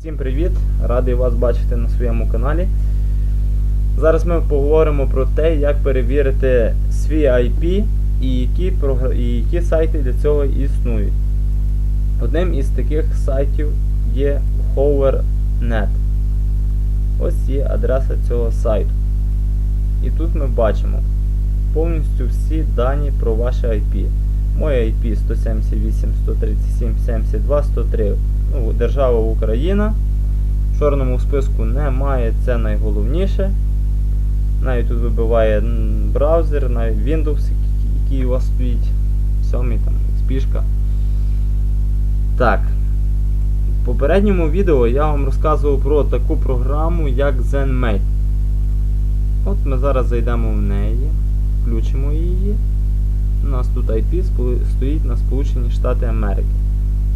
Всім привіт! Радий вас бачити на своєму каналі. Зараз ми поговоримо про те, як перевірити свій IP і які, і які сайти для цього існують. Одним із таких сайтів є Hover.net. Ось є адреса цього сайту. І тут ми бачимо повністю всі дані про ваше IP. Моє IP 178, 137, 72, 103. Ну, держава Україна. В чорному списку немає, це найголовніше. Навіть тут вибиває браузер, навіть Windows, який- у вас стоїть. 7 там, XP. Так. В попередньому відео я вам розказував про таку програму, як ZenMate. От ми зараз зайдемо в неї, включимо її. У нас тут IP стоїть на Сполучені Штати Америки.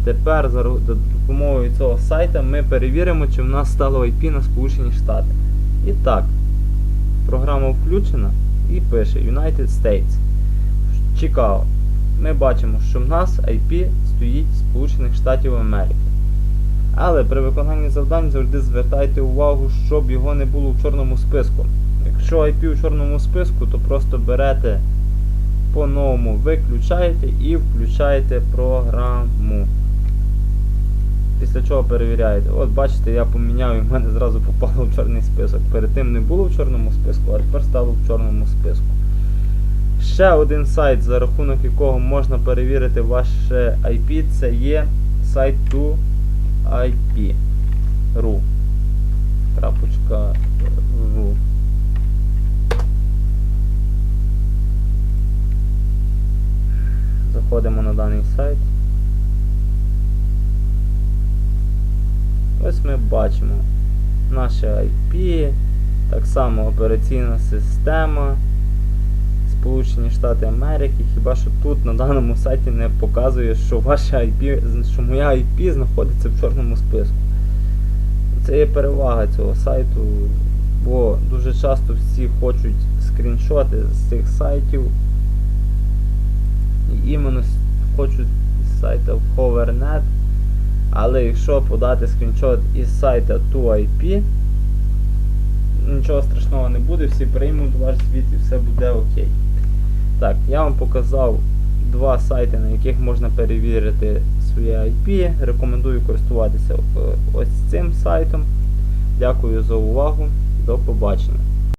Тепер за допомогою цього сайта ми перевіримо, чи в нас стало IP на Сполучені Штати. І так, програма включена і пише United States. Чикаго. Ми бачимо, що в нас IP стоїть Сполучених Штатів Америки. Але при виконанні завдань завжди звертайте увагу, щоб його не було в чорному списку. Якщо IP у чорному списку, то просто берете по-новому, виключаєте і включаєте програму. Після чого перевіряєте. От бачите, я поміняв і в мене зразу попало в чорний список. Перед тим не було в чорному списку, а тепер стало в чорному списку. Ще один сайт, за рахунок якого можна перевірити ваше IP, це є сайт 2IP.ru. Заходимо на даний сайт. Ось ми бачимо наше IP, так само операційна система Сполучені Штати Америки. Хіба що тут на даному сайті не показує, що ваше IP, що моя IP знаходиться в чорному списку. Це є перевага цього сайту, бо дуже часто всі хочуть скріншоти з цих сайтів. З сайта Hover.net. Але якщо подати скріншот із сайта 2IP, нічого страшного не буде, всі приймуть ваш звіт і все буде окей. Так, я вам показав два сайти, на яких можна перевірити своє IP. Рекомендую користуватися е, ось цим сайтом. Дякую за увагу. До побачення.